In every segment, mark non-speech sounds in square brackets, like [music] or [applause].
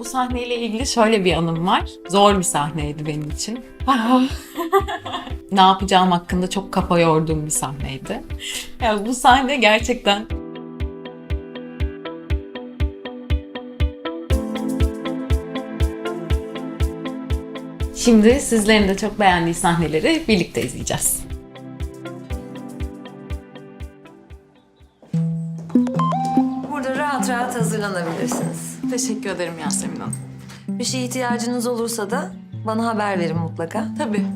Bu sahneyle ilgili şöyle bir anım var. Zor bir sahneydi benim için. [laughs] ne yapacağım hakkında çok kafa yorduğum bir sahneydi. Ya bu sahne gerçekten Şimdi sizlerin de çok beğendiği sahneleri birlikte izleyeceğiz. Burada rahat rahat hazırlanabilirsiniz. Teşekkür ederim Yasemin Hanım. Bir şeye ihtiyacınız olursa da bana haber verin mutlaka. Tabii.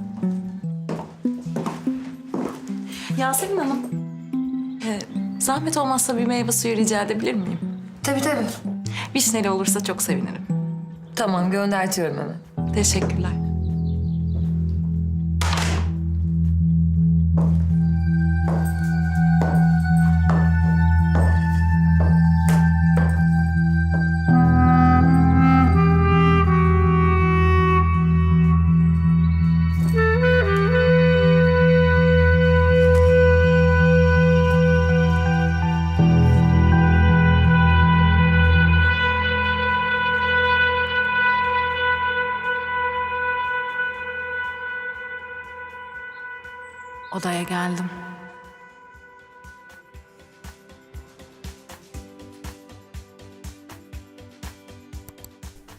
Yasemin Hanım, e, zahmet olmazsa bir meyve suyu rica edebilir miyim? Tabii tabii. Vişneli olursa çok sevinirim. Tamam göndertiyorum hemen. Teşekkürler. Odaya geldim.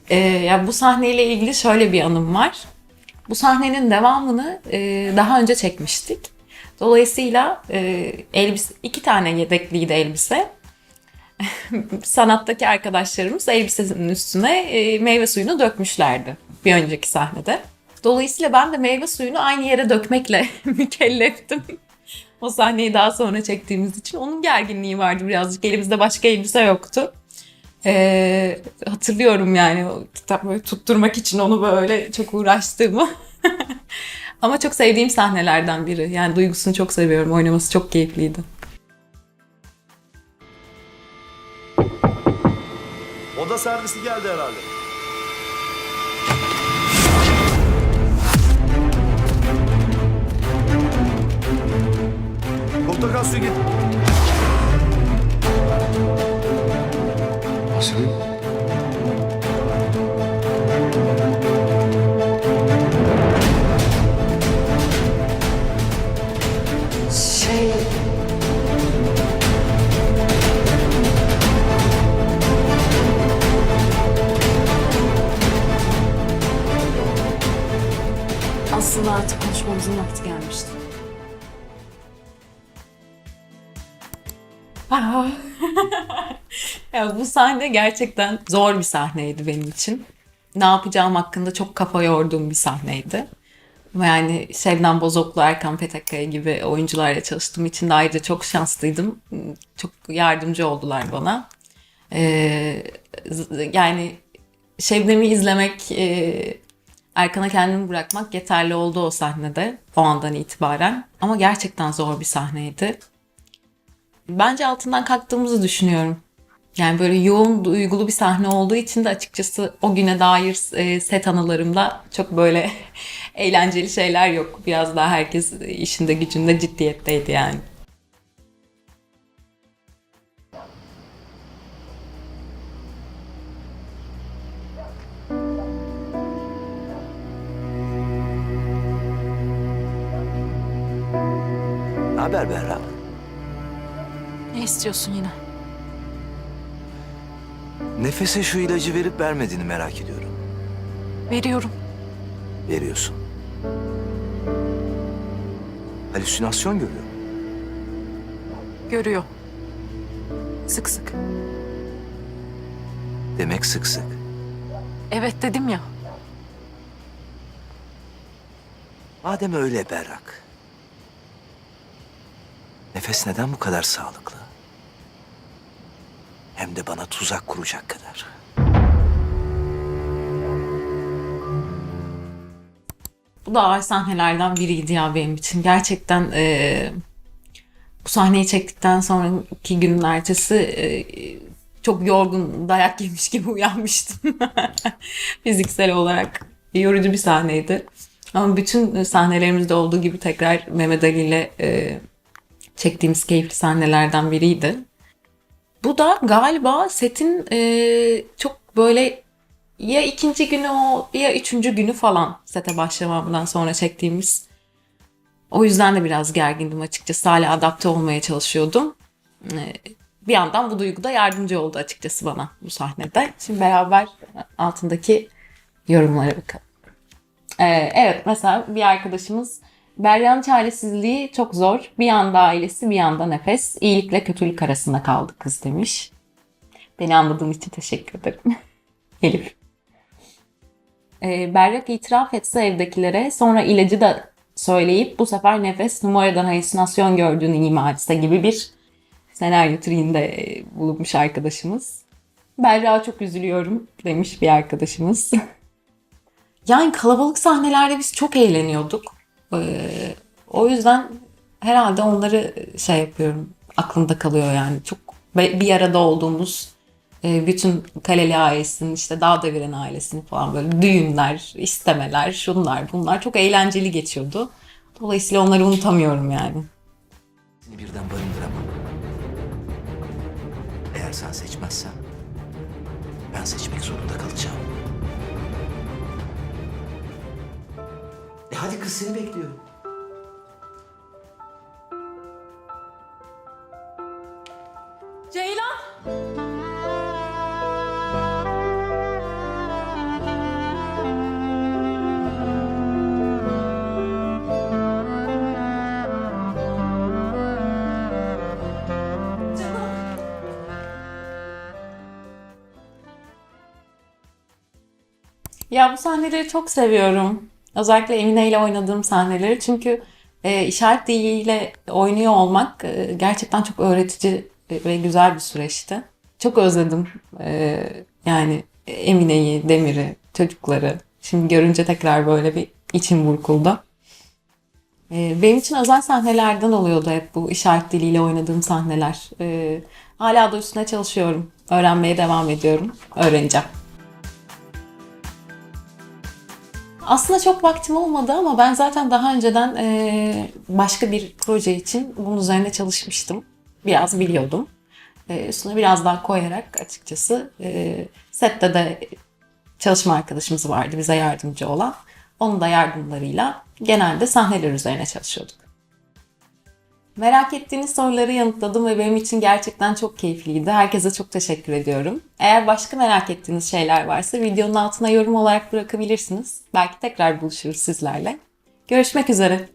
Ee, ya bu sahneyle ilgili şöyle bir anım var. Bu sahnenin devamını e, daha önce çekmiştik. Dolayısıyla e, elbise iki tane yedekliydi elbise. [laughs] Sanattaki arkadaşlarımız elbisesinin üstüne e, meyve suyunu dökmüşlerdi bir önceki sahnede. Dolayısıyla ben de meyve suyunu aynı yere dökmekle [laughs] mükelleftim. o sahneyi daha sonra çektiğimiz için onun gerginliği vardı birazcık. Elimizde başka elbise yoktu. Ee, hatırlıyorum yani o kitap böyle tutturmak için onu böyle çok uğraştığımı. [laughs] Ama çok sevdiğim sahnelerden biri. Yani duygusunu çok seviyorum. Oynaması çok keyifliydi. Oda servisi geldi herhalde. Suyu git. Yasemin. Şey... Aslında artık konuşmamızın vakti gelmişti. [laughs] ya bu sahne gerçekten zor bir sahneydi benim için. Ne yapacağım hakkında çok kafa yorduğum bir sahneydi. Yani Şebnem Bozoklu, Erkan Petekkaya gibi oyuncularla çalıştığım için de ayrıca çok şanslıydım. Çok yardımcı oldular bana. Ee, yani Şebnem'i izlemek, e, Erkan'a kendimi bırakmak yeterli oldu o sahnede o andan itibaren. Ama gerçekten zor bir sahneydi. Bence altından kalktığımızı düşünüyorum. Yani böyle yoğun duygulu bir sahne olduğu için de açıkçası o güne dair e, set anılarımda çok böyle [laughs] eğlenceli şeyler yok. Biraz daha herkes işinde gücünde ciddiyetteydi yani. Haber Berra? İstiyorsun yine? Nefese şu ilacı verip vermediğini merak ediyorum. Veriyorum. Veriyorsun. Halüsinasyon görüyorum. Görüyor. Sık sık. Demek sık sık. Evet dedim ya. Madem öyle Berrak. Nefes neden bu kadar sağlıklı? Hem de bana tuzak kuracak kadar. Bu da ağır sahnelerden biriydi ya benim için. Gerçekten e, bu sahneyi çektikten sonraki günün ertesi e, çok yorgun, dayak yemiş gibi uyanmıştım. [laughs] Fiziksel olarak yorucu bir sahneydi. Ama bütün sahnelerimizde olduğu gibi tekrar Mehmet Ali ile e, çektiğimiz keyifli sahnelerden biriydi. Bu da galiba setin e, çok böyle ya ikinci günü o ya üçüncü günü falan sete başlamamdan sonra çektiğimiz. O yüzden de biraz gergindim açıkçası. Hala adapte olmaya çalışıyordum. Ee, Bir yandan bu duygu da yardımcı oldu açıkçası bana bu sahnede. Şimdi beraber altındaki yorumlara bakalım. Ee, evet mesela bir arkadaşımız Berra'nın çaresizliği çok zor. Bir yanda ailesi bir yanda nefes. İyilikle kötülük arasında kaldı kız demiş. Beni anladığın için teşekkür ederim. [laughs] Elif. Ee, Berrak itiraf etse evdekilere sonra ilacı da söyleyip bu sefer nefes numaradan halüsinasyon gördüğünü ima etse gibi bir senaryo triğinde e, bulunmuş arkadaşımız. Berrak'a çok üzülüyorum demiş bir arkadaşımız. [laughs] Yani kalabalık sahnelerde biz çok eğleniyorduk. Ee, o yüzden herhalde onları şey yapıyorum. Aklımda kalıyor yani. Çok bir arada olduğumuz e, bütün Kaleli ailesinin işte Dağ Deviren ailesinin falan böyle düğünler, istemeler, şunlar bunlar çok eğlenceli geçiyordu. Dolayısıyla onları unutamıyorum yani. Seni birden barındıramam. Eğer sen seçmezsen ben seçmek zorunda kalacağım. Hadi kız seni bekliyor. Ceylan! Ya bu sahneleri çok seviyorum. Özellikle Emine ile oynadığım sahneleri. Çünkü e, işaret diliyle oynuyor olmak e, gerçekten çok öğretici ve güzel bir süreçti. Çok özledim e, yani Emine'yi, Demir'i, çocukları. Şimdi görünce tekrar böyle bir içim burkuldu. E, benim için özel sahnelerden oluyordu hep bu işaret diliyle oynadığım sahneler. E, hala da üstüne çalışıyorum. Öğrenmeye devam ediyorum. Öğreneceğim. Aslında çok vaktim olmadı ama ben zaten daha önceden e, başka bir proje için bunun üzerine çalışmıştım. Biraz biliyordum. E, üstüne biraz daha koyarak açıkçası e, sette de çalışma arkadaşımız vardı bize yardımcı olan. Onun da yardımlarıyla genelde sahneler üzerine çalışıyorduk. Merak ettiğiniz soruları yanıtladım ve benim için gerçekten çok keyifliydi. Herkese çok teşekkür ediyorum. Eğer başka merak ettiğiniz şeyler varsa videonun altına yorum olarak bırakabilirsiniz. Belki tekrar buluşuruz sizlerle. Görüşmek üzere.